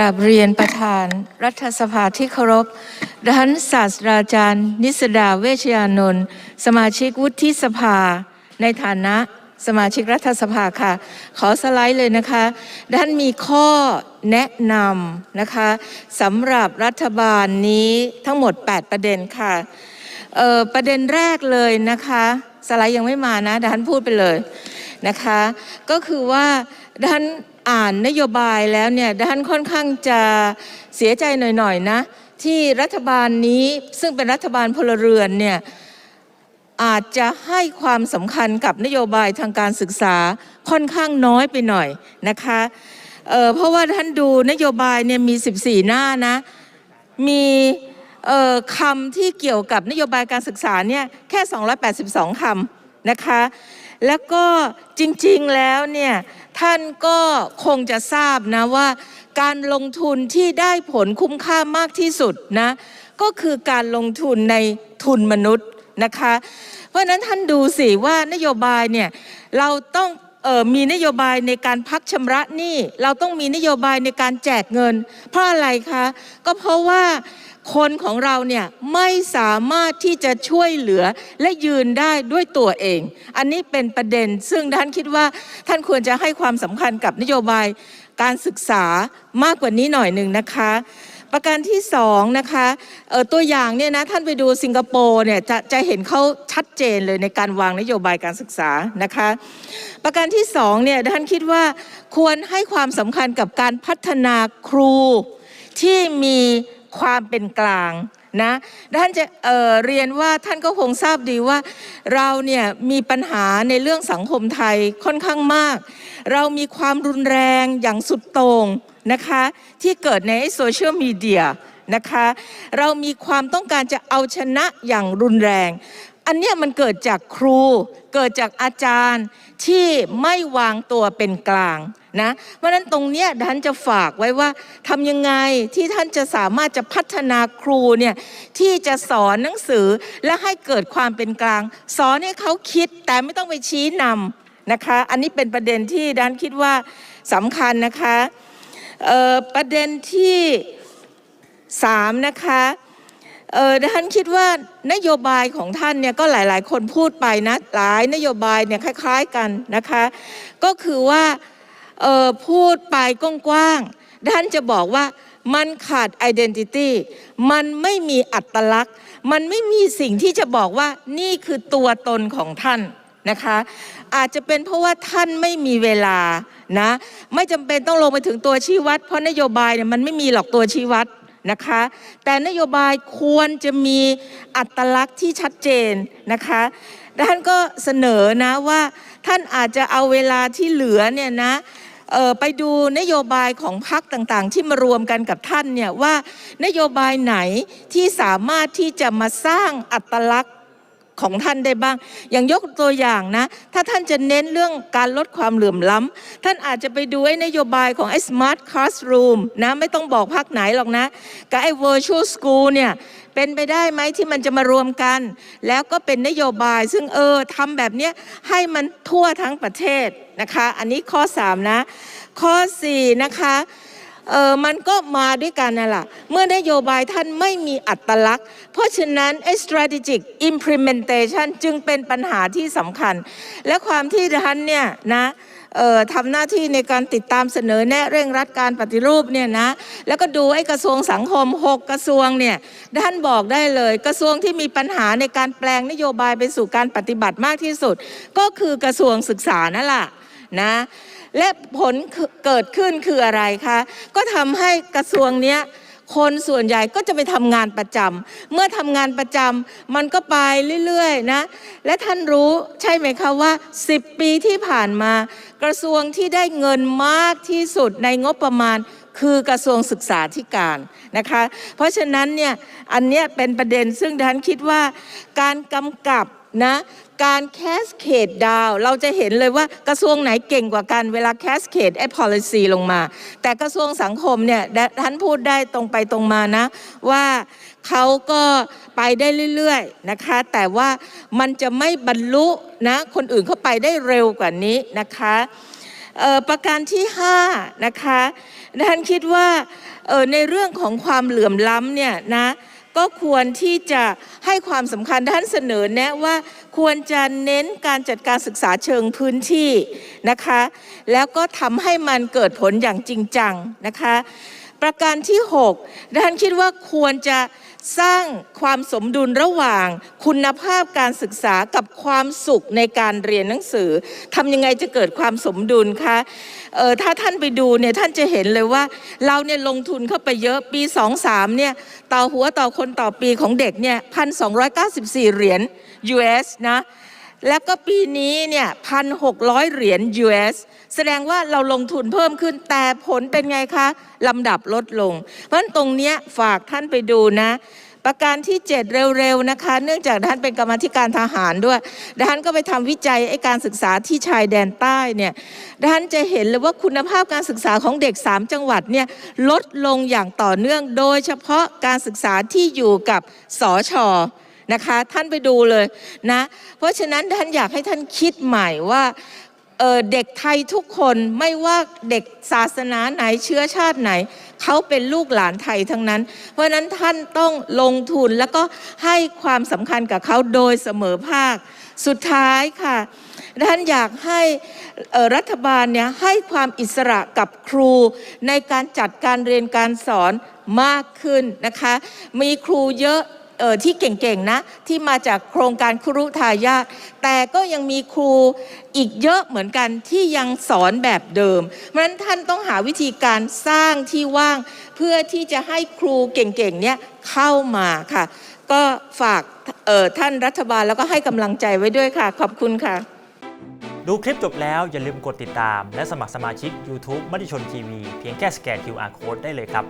ราบเรียนประธาน รัฐสภาที่เคารพดิฉันศาสตราจารย์ นิสดาเวชยานนท์สมาชิกวุฒิสภา ในฐานะสมาชิกรัฐสภาค่ะ ขอสไลด์เลยนะคะด้านมีข้อแนะนำนะคะสำหรับรัฐบาลนี้ทั้งหมด 8 ประเด็นค่ะประเด็นแรกเลยนะคะ สไลด์ยังไม่มานะดิฉันพูดไปเลย นะคะ ก็คือว่าดิฉันอ่านนโยบายแล้วเนี่ยดิฉันค่อนข้างจะเสียใจหน่อยๆนะ ที่รัฐบาลนี้ซึ่งเป็นรัฐบาลพลเรือนเนี่ยอาจจะให้ความสำคัญกับนโยบายทางการศึกษาค่อนข้างน้อยไปหน่อยนะคะเเพราะว่าท่านดูนโยบายเนี่ยมี 14 หน้านะมีคำที่เกี่ยวกับนโยบายการศึกษาเนี่ยแค่ 282 คำ นะคะ แล้วก็จริงๆแล้วเนี่ยท่านก็คงจะทราบนะว่า การลงทุนที่ได้ผลคุ้มค่ามากที่สุดนะก็คือการลงทุนในทุนมนุษย์นะคะ เพราะนั้นท่านดูสิว่านโยบายเนี่ยเราต้องออมีนโยบายในการพักชำระหนี้เราต้องมีนโยบายในการแจกเงิน เพราะอะไรคะ ก็เพราะว่าคนของเราเนี่ยไม่สามารถที่จะช่วยเหลือและยืนได้ด้วยตัวเอง อันนี้เป็นประเด็นซึ่งท่านคิดว่าท่านควรจะให้ความสำคัญกับนโยบายการศึกษามากกว่านี้หน่อยหนึ่งนะคะ ประการที่สองนะคะตัวอย่างเนี่ยนะท่านไปดูสิงคโปร์เนี่ยจะจะเห็นเขาชัดเจนเลยในการวางนโยบายการศึกษานะคะ ประการที่สองเนี่ยท่านคิดว่าควรให้ความสำคัญกับการพัฒนาครูที่มี ความเป็นกลางนะท่านจะเเรียนว่าท่านก็คงทราบดีว่า เราเนี่ยมีปัญหาในเรื่องสังคมไทยค่อนข้างมาก เรามีความรุนแรงอย่างสุดโต่งนะคะที่เกิดในโซเชียลมีเดียนะคะเรามีความต้องการจะเอาชนะอย่างรุนแรง อันเนี้ยมันเกิดจากครู เกิดจากอาจารย์ที่ไม่วางตัวเป็นกลางนะเพราะนั้นตรงเนี้ยท่านจะฝากไว้ว่าทำยังไงที่ท่านจะสามารถจะพัฒนาครูเนี่ยที่จะสอนหนังสือและให้เกิดความเป็นกลาง สอนให้เขาคิดแต่ไม่ต้องไปชี้นำนะคะ อันนี้เป็นประเด็นที่ด้านคิดว่าสำคัญนะคะประเด็นที่สามนะคะ ท่านคิดว่านโยบายของท่านเนี่ยก็หลายๆ คนพูดไปนะหลายนโยบายเนี่ยคล้าย ๆกันนะคะ ก็คือว่าเออพูดไปกว้างๆท่านจะบอกว่ามันขาด identity มันไม่มีอัตลักษณ์ มันไม่มีสิ่งที่จะบอกว่านี่คือตัวตนของท่านนะคะ อาจจะเป็นเพราะว่าท่านไม่มีเวลานะ ไม่จำเป็นต้องลงไปถึงตัวชี้วัด เพราะนโยบายเนี่ยมันไม่มีหรอกตัวชี้วัด นะคะ แต่นโยบายควรจะมีอัตลักษณ์ที่ชัดเจนนะคะท่านก็เสนอนะว่าท่านอาจจะเอาเวลาที่เหลือเนี่ยนะไปดูนโยบายของพรรคต่างๆ ที่มารวมกันกับท่านเนี่ยว่านโยบายไหนที่สามารถที่จะมาสร้างอัตลักษณ์ ของท่านได้บ้าง อย่างยกตัวอย่างนะ ถ้าท่านจะเน้นเรื่องการลดความเหลื่อมล้ำท่านอาจจะไปดูไอ้นโยบายของไอ้ smart classroom นะไม่ต้องบอกพักไหนหรอกนะกับไอ้ virtual school เนี่ยเป็นไปได้ไหมที่มันจะมารวมกัน แล้วก็เป็นนโยบาย ซึ่งเออทำแบบเนี้ยให้มันทั่วทั้งประเทศนะคะ อันนี้ข้อ 3 นะ ข้อ 4 นะคะ เออมันก็มาด้วยกันน่ะล่ะ เมื่อนโยบายท่านไม่มีอัตลักษณ์ เพราะฉะนั้นไอ้ strategic implementation จึงเป็นปัญหาที่สำคัญ และความที่ท่านเนี่ยนะทำหน้าที่ในการติดตามเสนอแนะเร่งรัดการปฏิรูปเนี่ยนะแล้วก็ดูไอ้กระทรวงสังคม 6 กระทรวงเนี่ยท่านบอกได้เลย กระทรวงที่มีปัญหาในการแปลงนโยบายไปสู่การปฏิบัติมากที่สุด ก็คือกระทรวงศึกษานั่นแหละนะ และผลเกิดขึ้นคืออะไรคะก็ทำให้กระทรวงเนี้ยคนส่วนใหญ่ก็จะไปทำงานประจำเมื่อทำงานประจำมันก็ไปเรื่อยๆนะและท่านรู้ใช่ไหมคะว่า 10 ปีที่ผ่านมา กระทรวงที่ได้เงินมากที่สุดในงบประมาณคือกระทรวงศึกษาธิการนะคะ เพราะฉะนั้นเนี่ยอันเนี้ยเป็นประเด็นซึ่งท่านคิดว่าการกำกับนะ การแคสเคดดาวเราจะเห็นเลยว่ากระทรวงไหนเก่งกว่ากันเวลาแคสเคดไอ้ policy ลงมา แต่กระทรวงสังคมเนี่ยท่านพูดได้ตรงไปตรงมานะ ว่าเขาก็ไปได้เรื่อยๆนะคะ แต่ว่ามันจะไม่บรรลุนะคนอื่นเข้าไปได้เร็วกว่านี้นะคะประการที่5นะคะดิฉันคิดว่าในเรื่องของความเหลื่อมล้ำเนี่ยนะ ก็ควรที่จะให้ความสำคัญท่านเสนอแนะว่าควรจะเน้นการจัดการศึกษาเชิงพื้นที่นะคะ แล้วก็ทำให้มันเกิดผลอย่างจริงจังนะคะ ประการที่ 6ดิฉันคิดว่าควรจะ สร้างความสมดุลระหว่างคุณภาพการศึกษากับความสุขในการเรียนหนังสือทำยังไงจะเกิดความสมดุลคะเออถ้าท่านไปดูเนี่ยท่านจะเห็นเลยว่า เราเนี่ยลงทุนเข้าไปเยอะปี 23เนี่ยต่อหัวต่อคนต่อปีของเด็กเนี่ยพันสองเหรียญ US นะ แล้วก็ปีนี้เนี่ยพันหกเหรียญ US แสดงว่าเราลงทุนเพิ่มขึ้นแต่ผลเป็นไงคะลำดับลดลง เพราะตรงเนี้ยฝากท่านไปดูนะ ประการที่ 7 เร็วๆนะคะ เนื่องจากท่านเป็นกรรมธิการทหารด้วยท่านก็ไปทำวิจัยไอการศึกษาที่ชายแดนใต้เนี่ยท่านจะเห็นเลยว่าคุณภาพการศึกษาของเด็ก 3 จังหวัดเนี่ยลดลงอย่างต่อเนื่องโดยเฉพาะการศึกษาที่อยู่กับสอชอ นะคะ ท่านไปดูเลยนะ เพราะฉะนั้นท่านอยากให้ท่านคิดใหม่ว่าเเด็กไทยทุกคนไม่ว่าเด็กศาสนาไหนเชื้อชาติไหน เขาเป็นลูกหลานไทยทั้งนั้น เพราะนั้นท่านต้องลงทุนแล้วก็ให้ความสำคัญกับเขาโดยเสมอภาค สุดท้ายค่ะ ท่านอยากให้รัฐบาลเนี่ยให้ความอิสระกับครูในการจัดการเรียนการสอนมากขึ้นนะคะ มีครูเยอะ ที่เก่งๆนะที่มาจากโครงการครุทายาทแต่ก็ยังมีครูอีกเยอะเหมือนกันที่ยังสอนแบบเดิมเพราะฉะนั้นท่านต้องหาวิธีการสร้างที่ว่าง เพื่อที่จะให้ครูเก่งๆเนี่ยเข้ามาค่ะ ก็ฝากเอ่อท่านรัฐบาลแล้วก็ให้กำลังใจไว้ด้วยค่ะ ขอบคุณค่ะ ดูคลิปจบแล้วอย่าลืมกดติดตาม และสมัครสมาชิก YouTube มติชนทีวีเพียงแค่สแกน QR Code ได้เลยครับ